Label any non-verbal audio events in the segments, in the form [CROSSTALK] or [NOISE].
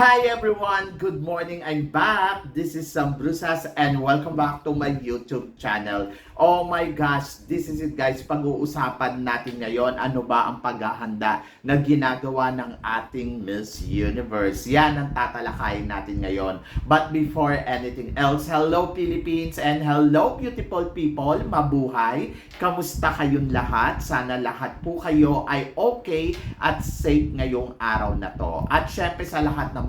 Hi everyone! Good morning! I'm back! This is Sam Brusas and welcome back to my YouTube channel. Oh my gosh! This is it guys. Pag-uusapan natin ngayon ano ba ang paghahanda na ginagawa ng ating Miss Universe. Yan ang tatalakayin natin ngayon. But before anything else, hello Philippines and hello beautiful people! Mabuhay! Kamusta kayong lahat? Sana lahat po kayo ay okay at safe ngayong araw na to. At syempre sa lahat naman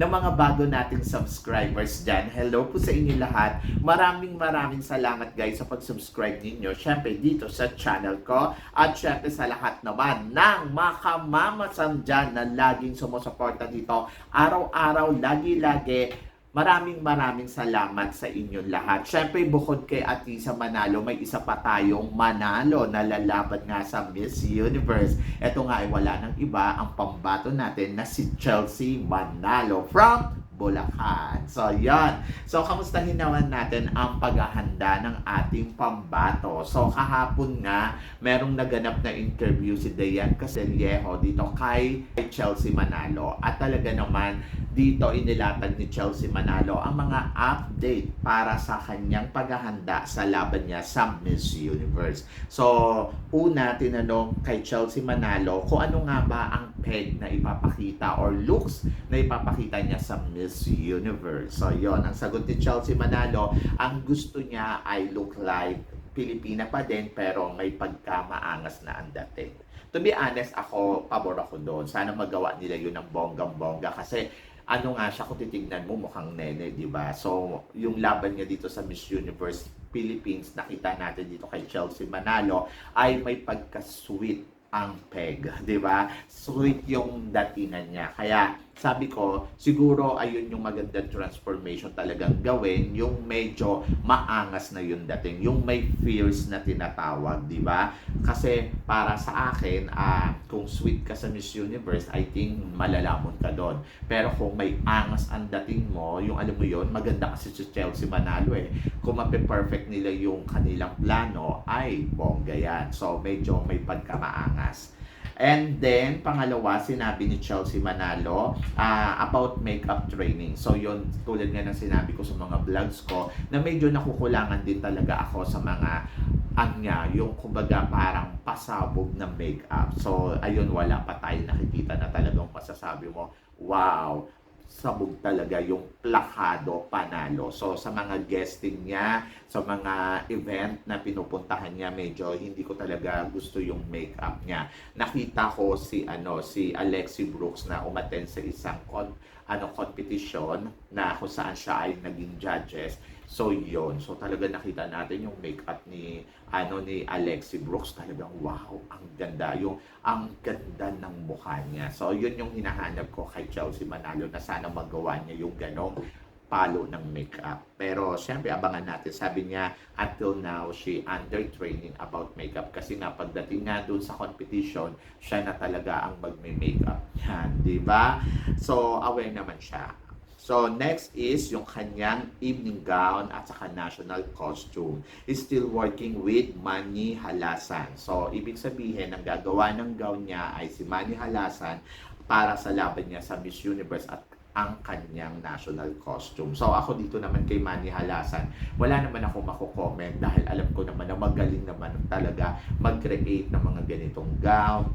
ng mga bago nating subscribers dyan, hello po sa inyo lahat. Maraming maraming salamat guys sa pag-subscribe ninyo. Syempre dito sa channel ko. At syempre sa lahat naman ng makamamasam dyan na laging sumusuporta dito. Araw-araw, lagi-lagi. Maraming maraming salamat sa inyong lahat. Siyempre, bukod kay Atisa Manalo, may isa pa tayong Manalo na lalaban nga sa Miss Universe. Ito nga ay wala ng iba ang pambato natin na si Chelsea Manalo from Bulacan. So, yan. So, kamustahin naman natin ang paghahanda ng ating pambato. So, kahapon nga, merong naganap na interview si Dayan Casellejo dito kay Chelsea Manalo. At talaga naman, dito inilatag ni Chelsea Manalo ang mga update para sa kanyang paghahanda sa laban niya sa Miss Universe. So, una, tinanong kay Chelsea Manalo kung ano nga ba ang peg na ipapakita or looks na ipapakita niya sa Miss Universe. So, yon ang sagot ni Chelsea Manalo, ang gusto niya ay look like Pilipina pa din pero may pagkamaangas na ang dating. To be honest, ako, pabor ako doon. Sana magawa nila yun ng bonggang-bongga kasi ano nga siya kung titignan mo mukhang nene, di ba? So, yung laban niya dito sa Miss Universe Philippines, nakita natin dito kay Chelsea Manalo, ay may pagka-sweet ang peg, di ba? Sweet yung datingan niya. Kaya sabi ko, siguro ayun yung magandang transformation talagang gawin, yung medyo maangas na yung dating, yung may fears na tinatawag, di ba? Kasi para sa akin, ah, kung sweet ka sa Miss Universe, I think malalamon ka doon. Pero kung may angas ang dating mo, yung alam mo yun, maganda kasi si Chelsea Manalo eh. Kung mape-perfect nila yung kanilang plano, ay bongga yan. So medyo may pagkamaangas. And then, pangalawa, sinabi ni Chelsea Manalo ah, about makeup training. So, yun, tulad nga ng sinabi ko sa mga vlogs ko, na medyo nakukulangan din talaga ako sa mga anya, yung kumbaga parang pasabog na makeup. So, ayun, wala pa tayo nakikita na talagang masasabi mo, wow, sabog talaga yung plakado panalo. So sa mga guesting niya, sa mga event na pinupuntahan niya, medyo hindi ko talaga gusto yung makeup niya. Nakita ko si ano si Alexi Brooks na umattend sa isang con, ano competition na kung saan siya ay naging judges. So yon So talaga nakita natin yung makeup ni ano ni Alexi Brooks talagang wow, ang ganda yung ang ganda ng mukha niya. So yun yung hinahanap ko kay Chelsea Manalo na sana magawa niya yung ganong palo ng makeup. Pero siyempre abangan natin. Sabi niya until now she under training about makeup kasi nga pagdating nga doon sa competition, siya na talaga ang magme-makeup niyan, di ba? So aware naman siya. So, next is yung kanyang evening gown at saka national costume. Is still working with Manny Halasan. So, ibig sabihin, ang gagawa ng gown niya ay si Manny Halasan para sa laban niya sa Miss Universe at ang kanyang national costume. So ako dito naman kay Manny Halasan, wala naman ako mako-comment dahil alam ko naman na magaling naman talaga mag-create ng mga ganitong gown,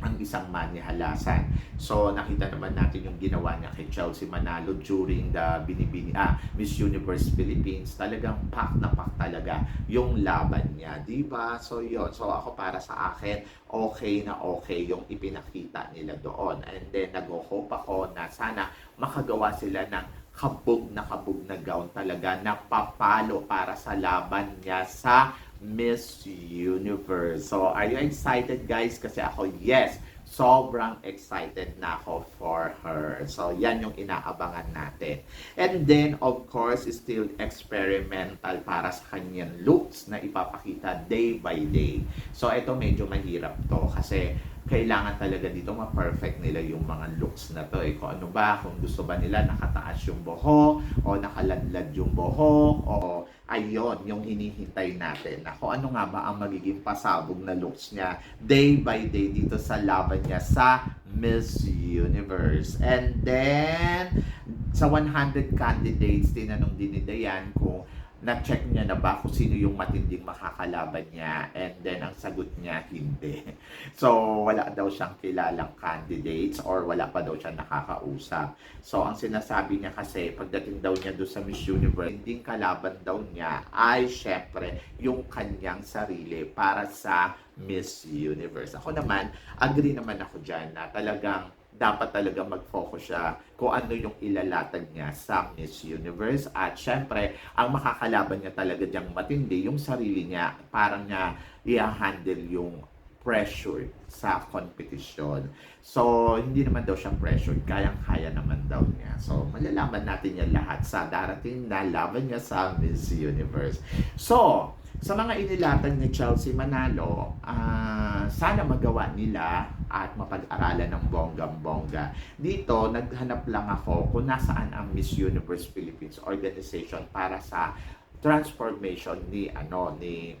ang isang Manny Halasan. So nakita naman natin yung ginawa niya kay Chelsea Manalo during the Binibini ah, Miss Universe Philippines. Talagang pack na pack talaga yung laban niya, 'di ba? So yon. So ako para sa akin, okay na okay yung ipinakita nila doon. And then nag-hope ako na sana makagawa sila ng kabog na kabog na gown talaga na papalo para sa laban niya sa Miss Universe. So, are you excited guys? Kasi ako, yes, sobrang excited na ako for her. So, yan yung inaabangan natin. And then, of course, still experimental para sa kanyang looks na ipapakita day by day. So, ito medyo mahirap to kasi kailangan talaga dito ma-perfect nila yung mga looks na to. Eh. Kung ano ba, kung gusto ba nila nakataas yung buhok, o nakaladlad yung buhok, o ayon yung hinihintay natin na kung ano nga ba ang magiging pasabog na looks niya day by day dito sa laban niya sa Miss Universe. And then, sa 100 candidates, tinanong din ni Dayan kung na-check niya na ba kung sino yung matinding makakalaban niya and then ang sagot niya hindi. [LAUGHS] So wala daw siyang kilalang candidates or wala pa daw siya nakakausap. So ang sinasabi niya kasi pagdating daw niya doon sa Miss Universe, hindi kalaban daw niya ay syempre yung kanyang sarili para sa Miss Universe. Ako naman, agree naman ako dyan na talagang dapat talaga mag-focus siya kung ano yung ilalatag niya sa Miss Universe. At syempre, ang makakalaban niya talaga diyang matindi, yung sarili niya, parang niya i-handle yung pressure sa competition. So, hindi naman daw siya pressure, kayang-kaya naman daw niya. So, malalaman natin yan lahat sa darating na laban niya sa Miss Universe. So, sa mga inilatag ni Chelsea Manalo, ah, sana magawa nila at mapag-aralan ng bonggang-bongga. Dito, naghanap lang ako kung nasaan ang Miss Universe Philippines organization para sa transformation ni ano ni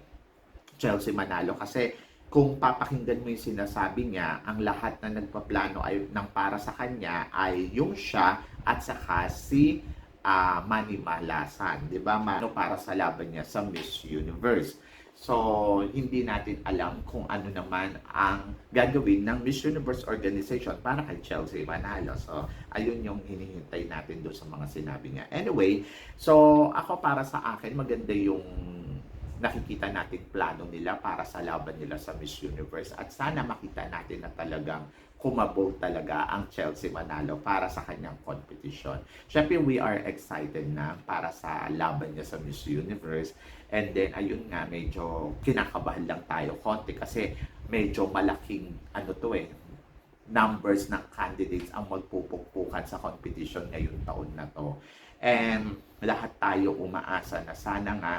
Chelsea Manalo kasi kung papakinggan mo yung sinasabi niya, ang lahat na nagpaplano ay ng para sa kanya ay yung siya at saka si ah, Manny Malasan, 'di ba? Mano para sa laban niya sa Miss Universe. So, hindi natin alam kung ano naman ang gagawin ng Miss Universe organization para kay Chelsea Manalo. So, ayun yung hinihintay natin doon sa mga sinabi niya. Anyway, so ako para sa akin maganda yung nakikita natin plano nila para sa laban nila sa Miss Universe at sana makita natin na talagang kumabog talaga ang Chelsea Manalo para sa kanyang competition. Siyempre, we are excited na para sa laban niya sa Miss Universe. And then, ayun nga, medyo kinakabahan lang tayo konti kasi medyo malaking, ano to eh, numbers ng candidates ang magpupukpukan sa competition ngayong taon na to. And lahat tayo umaasa na sana nga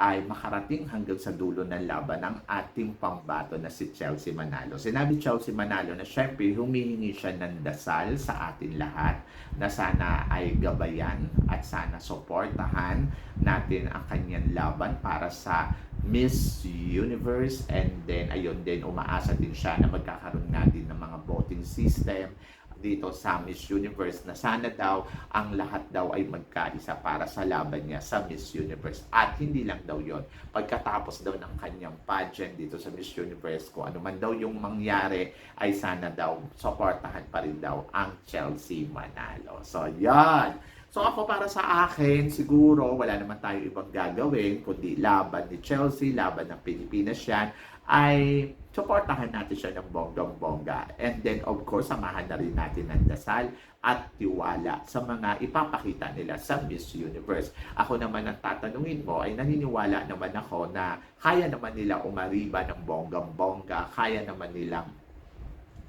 ay makarating hanggang sa dulo ng laban ng ating pambato na si Chelsea Manalo. Sinabi Chelsea Manalo na syempre humihingi siya ng dasal sa atin lahat na sana ay gabayan at sana suportahan natin ang kanyang laban para sa Miss Universe and then ayun din umaasa din siya na magkakaroon natin ng mga voting system dito sa Miss Universe na sana daw ang lahat daw ay magkaisa para sa laban niya sa Miss Universe. At hindi lang daw yon Pagkatapos daw ng kanyang pageant dito sa Miss Universe, kung ano man daw yung mangyari, ay sana daw supportahan pa rin daw ang Chelsea Manalo. So, yan. So ako para sa akin, siguro wala naman tayo ibang gagawin kundi laban ni Chelsea, laban ng Pilipinas yan, ay supportahan natin siya ng bonggang-bongga. And then of course, samahan na rin natin ng dasal at tiwala sa mga ipapakita nila sa Miss Universe. Ako naman ang tatanungin mo ay naniniwala naman ako na kaya naman nila umariba ng bonggang-bongga, kaya naman nilang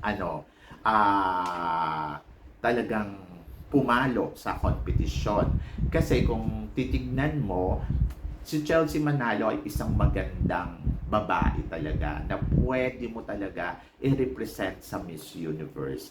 ano, ah talagang pumalo sa kompetisyon. Kasi kung titignan mo, si Chelsea Manalo ay isang magandang babae talaga na pwede mo talaga i-represent sa Miss Universe.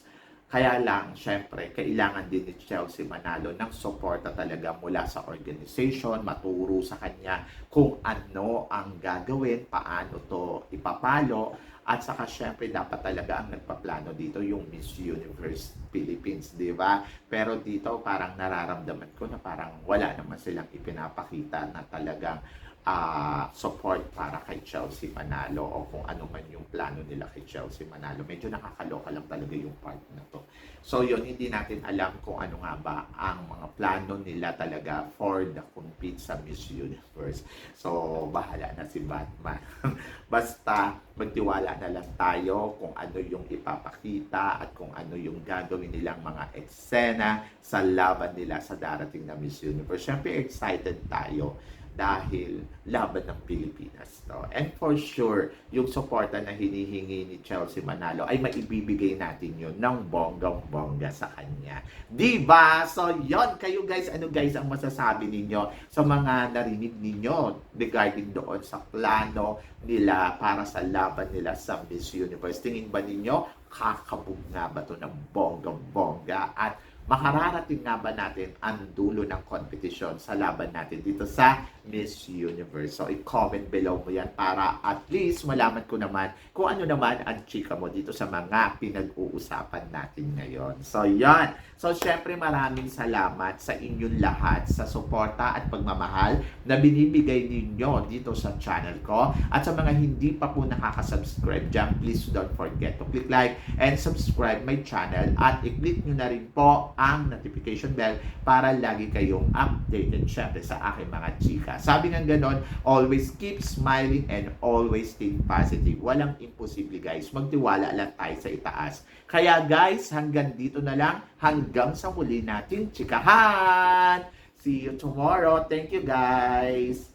Kaya lang, syempre, kailangan din ni Chelsea Manalo ng suporta talaga mula sa organization, maturo sa kanya kung ano ang gagawin, paano to ipapalo, at saka syempre dapat talaga ang nagpaplano dito yung Miss Universe Philippines, di ba? Pero dito parang nararamdaman ko na parang wala naman silang ipinapakita na talagang ah, support para kay Chelsea Manalo o kung ano man yung plano nila kay Chelsea Manalo. Medyo nakakaloka lang talaga yung part na to. So yun, hindi natin alam kung ano nga ba ang mga plano nila talaga for the compete sa Miss Universe. So bahala na si Batman. [LAUGHS] Basta magtiwala na lang tayo kung ano yung ipapakita at kung ano yung gagawin nilang mga eksena sa laban nila sa darating na Miss Universe. Siyempre excited tayo dahil laban ng Pilipinas to. And for sure, yung suporta na hinihingi ni Chelsea Manalo ay maibibigay natin yun ng bonggang-bongga sa kanya. Diba? So, yon kayo guys, ano guys ang masasabi ninyo sa mga narinig ninyo regarding doon sa plano nila para sa laban nila sa Miss Universe? Tingin ba ninyo kakabog nga ba to ng bonggang-bongga at makararating nga ba natin ang dulo ng competition sa laban natin dito sa Miss Universe. So, i-comment below mo yan para at least malaman ko naman kung ano naman ang chika mo dito sa mga pinag-uusapan natin ngayon. So, yan. So, syempre maraming salamat sa inyong lahat sa suporta at pagmamahal na binibigay ninyo dito sa channel ko. At sa mga hindi pa po nakaka-subscribe dyan, please don't forget to click like and subscribe my channel at i-click nyo na rin po ang notification bell para lagi kayong updated syempre sa aking mga chika. Sabi nga ganon, always keep smiling and always think positive. Walang imposible guys. Magtiwala lang tayo sa itaas. Kaya guys, hanggang dito na lang. Hanggang sa huli nating chikahan. See you tomorrow. Thank you guys.